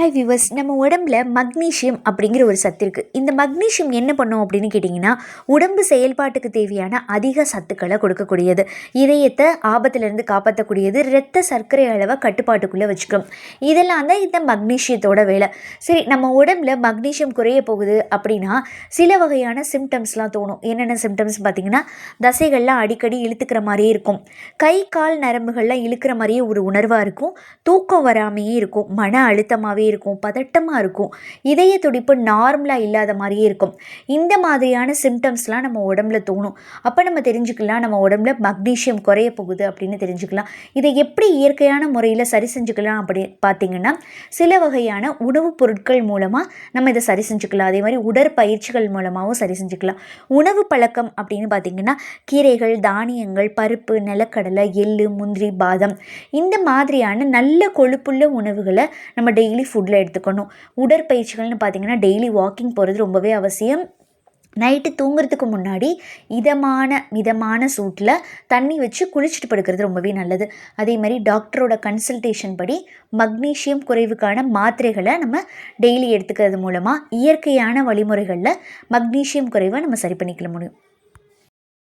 Hi viewers நம்ம உடம்புல magnesium அப்படிங்கிற ஒரு சத்து இருக்குது இந்த மக்னீஷியம் என்ன பண்ணும் அப்படின்னு கேட்டிங்கன்னா உடம்பு செயல்பாட்டுக்கு தேவையான அதிக சத்துக்களை கொடுக்கக்கூடியது. இதயத்தை ஆபத்திலிருந்து காப்பாற்றக்கூடியது இரத்த சர்க்கரை அளவை கட்டுப்பாட்டுக்குள்ளே வச்சுக்கணும் இதெல்லாம் தான் இந்த மக்னீஷியத்தோட வேலை. சரி நம்ம உடம்புல மக்னீஷியம் குறைய போகுது அப்படின்னா சில வகையான சிம்டம்ஸ்லாம் தோணும். என்னென்ன சிம்டம்ஸ் பார்த்திங்கன்னா தசைகள்லாம் அடிக்கடி இழுத்துக்கிற மாதிரியே இருக்கும். கை கால் நரம்புகள்லாம் இழுக்கிற மாதிரியே ஒரு உணர்வாக இருக்கும். தூக்கம் வராமையே இருக்கும். மன அழுத்தமாகவே இருக்கும் பதட்டமாக இருக்கும். இதய துடிப்பு நார்மலாக இல்லாத மாதிரியே இருக்கும். இந்த மாதிரியான சிம்டம்ஸ்லாம் நம்ம உடம்புல தோணும். அப்போ நம்ம தெரிஞ்சுக்கலாம் நம்ம உடம்புல மக்னீஷியம் குறைய போகுது அப்படின்னு தெரிஞ்சுக்கலாம். இதை எப்படி இயற்கையான முறையில் சரி செஞ்சுக்கலாம் அப்படி பார்த்திங்கன்னா சில வகையான உணவுப் பொருட்கள் மூலமாக நம்ம இதை சரி செஞ்சுக்கலாம். அதே மாதிரி உடற்பயிற்சிகள் மூலமாகவும் சரி செஞ்சுக்கலாம். உணவு பழக்கம் அப்படின்னு பார்த்திங்கன்னா கீரைகள் தானியங்கள் பருப்பு நிலக்கடலை எள்ளு முந்திரி பாதம் இந்த மாதிரியான நல்ல கொழுப்புள்ள உணவுகளை நம்ம டெய்லி ஃபுட்டில் எடுத்துக்கணும். உடற்பயிற்சிகள்னு பார்த்திங்கன்னா டெய்லி வாக்கிங் போகிறது ரொம்பவே அவசியம். நைட்டு தூங்குறதுக்கு முன்னாடி இதமான மிதமான சூட்டில் தண்ணி வச்சு குளிச்சுட்டு படுக்கிறது ரொம்பவே நல்லது. அதே மாதிரி டாக்டரோட கன்சல்டேஷன் படி மக்னீஷியம் குறைவுக்கான மாத்திரைகளை நம்ம டெய்லி எடுத்துக்கிறது மூலமாக இயற்கையான வழிமுறைகளில் மக்னீஷியம் குறைவை நம்ம சரி பண்ணிக்கல முடியும்.